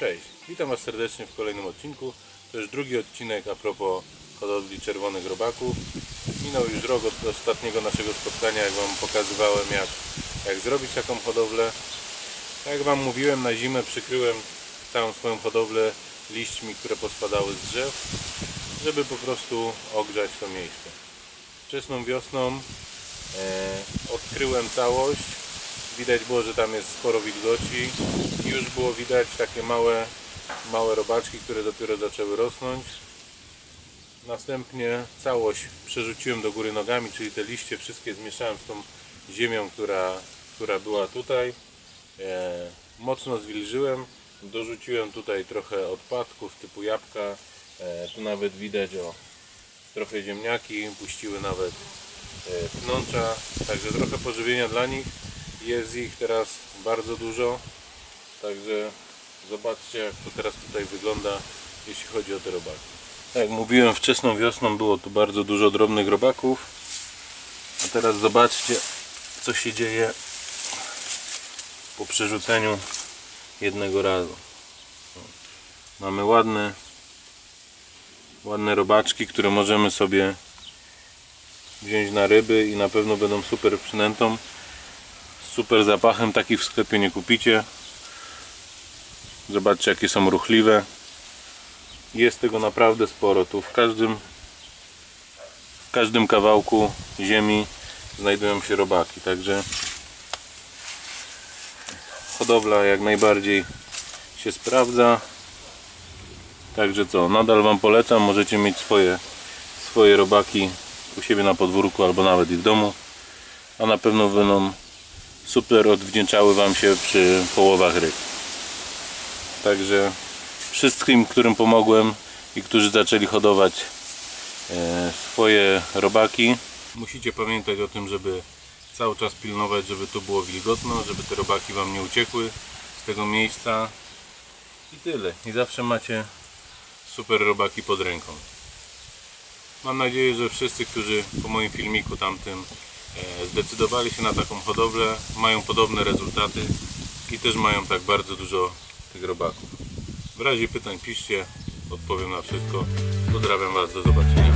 Cześć, witam Was serdecznie w kolejnym odcinku. To już drugi odcinek a propos hodowli czerwonych robaków. Minął już rok od ostatniego naszego spotkania, jak Wam pokazywałem jak, jak zrobić taką hodowlę. Jak Wam mówiłem, na zimę przykryłem całą swoją hodowlę liśćmi, które pospadały z drzew, żeby po prostu ogrzać to miejsce. Wczesną wiosną e, odkryłem całość. Widać było, że tam jest sporo wilgoci już było widać takie małe, małe robaczki, które dopiero zaczęły rosnąć. Następnie całość przerzuciłem do góry nogami, czyli te liście wszystkie zmieszałem z tą ziemią, która, która była tutaj. E, mocno zwilżyłem, dorzuciłem tutaj trochę odpadków typu jabłka. E, tu nawet widać o trochę ziemniaki, puściły nawet e, pnącza, także trochę pożywienia dla nich. Jest ich teraz bardzo dużo, także zobaczcie jak to teraz tutaj wygląda, jeśli chodzi o te robaki. Tak jak mówiłem, wczesną wiosną było tu bardzo dużo drobnych robaków, a teraz zobaczcie co się dzieje po przerzuceniu jednego razu. Mamy ładne ładne robaczki, które możemy sobie wziąć na ryby i na pewno będą super przynętą. Super zapachem, takich w sklepie nie kupicie. Zobaczcie jakie są ruchliwe. Jest tego naprawdę sporo. Tu w każdym w każdym kawałku ziemi znajdują się robaki, także hodowla jak najbardziej się sprawdza. Także co, nadal Wam polecam, możecie mieć swoje, swoje robaki u siebie na podwórku albo nawet i w domu. A na pewno będą super odwdzięczały Wam się przy połowach ryb. Także wszystkim, którym pomogłem i którzy zaczęli hodować e, swoje robaki, musicie pamiętać o tym, żeby cały czas pilnować, żeby tu było wilgotno, żeby te robaki Wam nie uciekły z tego miejsca. I tyle. I zawsze macie super robaki pod ręką. Mam nadzieję, że wszyscy, którzy po moim filmiku tamtym zdecydowali się na taką hodowlę, mają podobne rezultaty i też mają tak bardzo dużo tych robaków. W razie pytań piszcie, odpowiem na wszystko. Pozdrawiam Was, do zobaczenia.